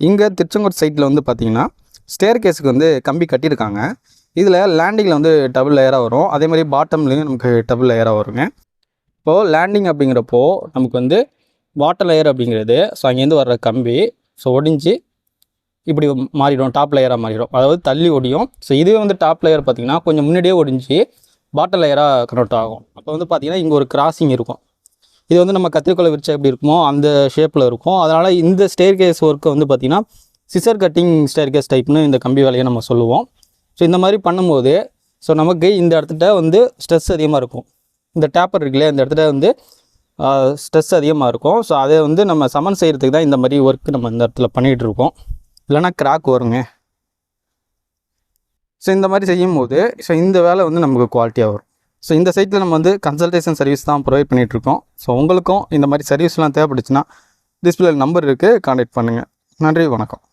இங்கே திருச்செங்கோடு சைட்டில் வந்து பார்த்தீங்கன்னா ஸ்டேர் கேஸுக்கு வந்து கம்பி கட்டியிருக்காங்க. இதில் லேண்டிங்கில் வந்து டபுள் லேயராக வரும். அதே மாதிரி பாட்டம்லேயும் நமக்கு டபுள் லேயராக வருங்க. இப்போது லேண்டிங் அப்படிங்கிறப்போ நமக்கு வந்து வாட்டர் லேயர் அப்படிங்கிறது ஸோ அங்கேருந்து வர்ற கம்பி ஸோ ஒடிஞ்சு இப்படி மாறிடும் டாப் லேயராக மாறிடும். அதாவது தள்ளி ஒடியும். ஸோ இதுவே வந்து டாப் லேயர் பார்த்திங்கன்னா கொஞ்சம் முன்னாடியே ஒடிஞ்சு பாட்டர் லேயராக கன்வெர்ட் ஆகும். அப்போ வந்து பார்த்திங்கன்னா இங்கே ஒரு கிராசிங் இருக்கும். இது வந்து நம்ம கத்திரிக்கோலை விரிச்சா எப்படி இருக்குமோ அந்த ஷேப்பில் இருக்கும். அதனால் இந்த ஸ்டேர் கேஸ் ஒர்க்கை வந்து பார்த்திங்கன்னா சிசர் கட்டிங் ஸ்டேர் கேஸ் டைப்னு இந்த கம்பி வேலையை நம்ம சொல்லுவோம். ஸோ இந்த மாதிரி பண்ணும்போது ஸோ நமக்கு இந்த இடத்துல வந்து ஸ்ட்ரெஸ் அதிகமாக இருக்கும். இந்த டேப்பர் இருக்குல்லையே இந்த இடத்துல வந்து ஸ்ட்ரெஸ் அதிகமாக இருக்கும். ஸோ அதை வந்து நம்ம சமன் செய்கிறதுக்கு தான் இந்த மாதிரி ஒர்க் நம்ம இந்த இடத்துல பண்ணிகிட்டு இருக்கோம். இல்லைன்னா கிராக் வருங்க. ஸோ இந்த மாதிரி செய்யும்போது ஸோ இந்த வேலை வந்து நமக்கு குவாலிட்டியாக வரும். ஸோ இந்த சைட்டில் நம்ம வந்து கன்சல்டேஷன் சர்வீஸ் தான் ப்ரொவைட் பண்ணிகிட்ருக்கோம் ஸோ உங்களுக்கும் இந்த மாதிரி சர்வீஸ்லாம் தேவைப்படுச்சுன்னா டிஸ்பிளே நம்பர் இருக்குது காண்டாக்ட் பண்ணுங்கள் நன்றி வணக்கம்.